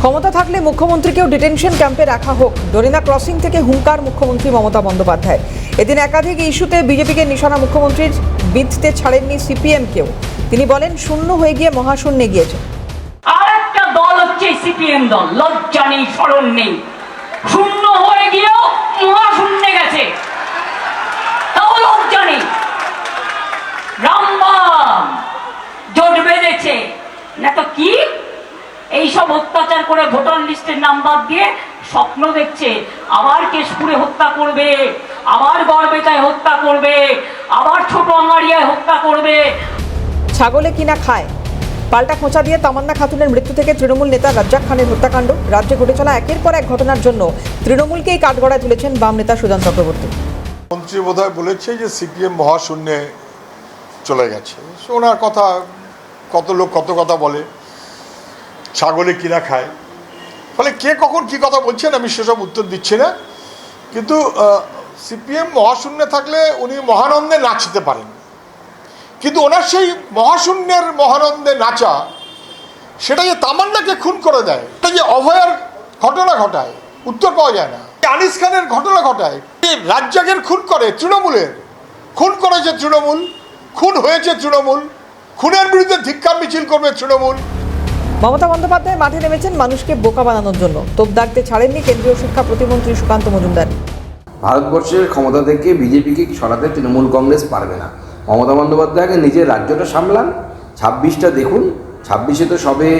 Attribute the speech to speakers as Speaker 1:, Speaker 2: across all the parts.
Speaker 1: ক্ষমতা থাকলে মুখ্যমন্ত্রীকেও ডিটেনশন ক্যাম্পে রাখা হোক। ডরিনা ক্রসিং থেকে হুঙ্কার মুখ্যমন্ত্রী মমতা বন্দ্যোপাধ্যায়। এদিন একাধিক ইস্যুতে বিজেপিকে নিশানা মুখ্যমন্ত্রীর বিধতে ছাড়েননি সিপিএম কেউ তিনি বলেন, শূন্য হয়ে গিয়ে মহাশূন্যে গিয়েছে
Speaker 2: সিপিএম দল, লজ্জা নেই, স্মরণ নেই। শূন্য হয়ে গিয়েও মহাশূন্যে গেছে। তাও লজ্জা নেই। রামবাম, জোট বেঁধেছে। না তো কি এইসব অত্যাচার করে ভোটার লিস্টের নাম বাদ দিয়ে স্বপ্ন দেখছে আবার কেশপুরে হত্যা করবে আবার গড়বেতায় হত্যা করবে আবার ছোট আঙারিয়ায় হত্যা করবে।
Speaker 1: ছাগলে কিনা খায়? পাল্টা খোঁচা দিয়ে তামান্না খাতুনের মৃত্যু থেকে তৃণমূল নেতা রাজ্জাক খানের হত্যাকাণ্ড রাজ্যে ঘটে চলা একের পর এক ঘটনার জন্য তৃণমূলকেই কাঠগড়ায় তুলেছেন বাম নেতা সুজন চক্রবর্তী।
Speaker 3: মন্ত্রী বোধহয় বলেছে যে সিপিএম মহাশূন্যে চলে গেছে। সে ওনার কথা কত লোক কত কথা বলে। ছাগলে কিনা খায়। ফলে কে কখন কি কথা বলছেন আমি সেসব উত্তর দিচ্ছি না। কিন্তু সিপিএম মহাশূন্যে থাকলে উনি মহানন্দে নাচতে পারেন। কিন্তু ওনার সেই মহাশূন্যের মহানন্দে নাচা, সেটা যে তামান্নাকে খুন করে দেয়, এটা যে অভয়ার ঘটনা ঘটায়, উত্তর পাওয়া যায় না। আনিস খানের ঘটনা ঘটায় রাজ্জাকের খুন করে তৃণমূলের, খুন করেছে তৃণমূল, খুন হয়েছে তৃণমূল, খুনের বিরুদ্ধে ধিক্কার মিছিল করবে তৃণমূল
Speaker 1: মমতা বন্দ্যোপাধ্যায় মাঠে নেমেছেন মানুষকে বোকা বানানোর জন্য। তোপ দাগতে ছাড়েননি কেন্দ্রীয় শিক্ষা প্রতিমন্ত্রী সুকান্ত মজুমদার।
Speaker 4: ভারতবর্ষের ক্ষমতা থেকে বিজেপিকে সরাতে তৃণমূল কংগ্রেস পারবে না। মমতা বন্দ্যোপাধ্যায়কে নিজের রাজ্যটা সামলান। ছাব্বিশটা দেখুন ছাব্বিশে তো সবে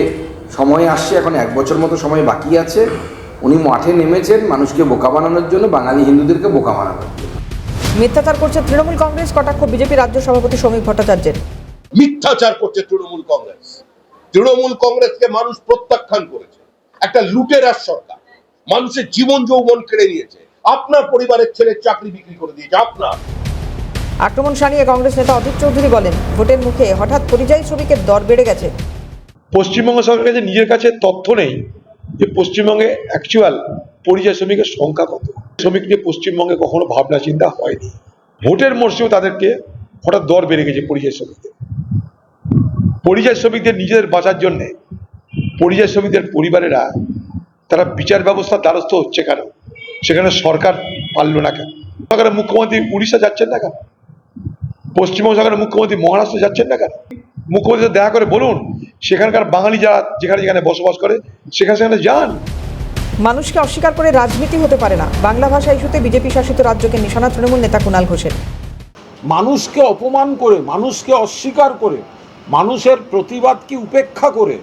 Speaker 4: সময় আসছে এখন এক বছর মতো সময় বাকি আছে। উনি মাঠে নেমেছেন মানুষকে বোকা বানানোর জন্য বাঙালি হিন্দুদেরকে বোকা বানানোর জন্য।
Speaker 1: মিথ্যাচার করছে তৃণমূল কংগ্রেস কটাক্ষ বিজেপি রাজ্য সভাপতি শ্রমিক ভট্টাচার্যের।
Speaker 5: মিথ্যাচার করছে তৃণমূল কংগ্রেস। তৃণমূল কংগ্রেসকে মানুষ প্রত্যাখ্যান করেছে। একটা লুটেরার সরকার। মানুষের জীবন যৌবন কেড়ে নিয়েছে। আপনার পরিবারের ছেলে চাকরি বিক্রি করে দিয়েছে আপনার।
Speaker 1: আক্রমণ শানিয়ে কংগ্রেস নেতা অধীর চৌধুরী বলেন ভোটের মুখে হঠাৎ পরিযায়ী শ্রমিকের দর বেড়ে গেছে।
Speaker 6: পশ্চিমবঙ্গ সরকারের কাছে নিজের কাছে তথ্য নেই যে পশ্চিমবঙ্গে অ্যাকচুয়াল পরিযায়ী শ্রমিকের সংখ্যা কত। শ্রমিক নিয়ে পশ্চিমবঙ্গে কখনো ভাবনা চিন্তা হয়নি। ভোটের মরশুমে তাদেরকে হঠাৎ দর বেড়ে গেছে পরিযায়ী শ্রমিকদের। পরিযায়ী শ্রমিকদের নিজেদের বাঁচার জন্যে পরিযায়ী শ্রমিকদের পরিবারেরা তারা বিচার ব্যবস্থার দ্বারস্থ হচ্ছে কেন? সেখানে সরকার পারল না কেন? সরকারের মুখ্যমন্ত্রী উড়িষ্যা যাচ্ছেন না কেন? পশ্চিমবঙ্গ সরকারের মুখ্যমন্ত্রী মহারাষ্ট্র যাচ্ছেন না কেন? মুখ্যমন্ত্রী দেখা করে বলুন সেখানকার বাঙালি যারা যেখানে যেখানে বসবাস করে সেখানে সেখানে যান।
Speaker 1: মানুষকে অস্বীকার করে রাজনীতি হতে পারে না। বাংলা ভাষা ইস্যুতে বিজেপি শাসিত রাজ্যকে নিশানা তৃণমূল নেতা কুণাল ঘোষের।
Speaker 7: মানুষকে অপমান করে মানুষকে অস্বীকার করে মানুষের প্রতিবাদকে উপেক্ষা করে?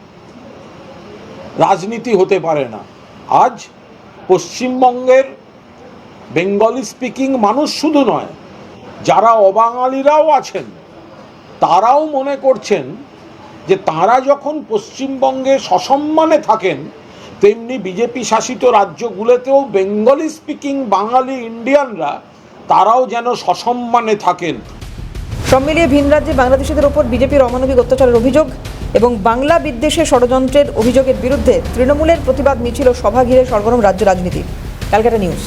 Speaker 7: রাজনীতি হতে পারে না। আজ পশ্চিমবঙ্গের বেঙ্গলি স্পিকিং মানুষ শুধু নয়, যারা অবাঙালিরাও আছেন, তারাও মনে করছেন যে তারা যখন পশ্চিমবঙ্গে সসম্মানে থাকেন, তেমনি বিজেপি শাসিত রাজ্যগুলোতেও বেঙ্গলি স্পিকিং বাঙালি ইন্ডিয়ানরা, তারাও যেন সসম্মানে থাকেন।
Speaker 1: সব মিলিয়ে ভিন রাজ্যে বাংলাদেশিদের ওপর বিজেপির অমানবিক অত্যাচারের অভিযোগ এবং বাংলা বিদ্বেষে ষড়যন্ত্রের অভিযোগের বিরুদ্ধে তৃণমূলের প্রতিবাদ মিছিল ও সভা ঘিরে সরগরম রাজ্য রাজনীতি। ক্যালকাটা নিউজ।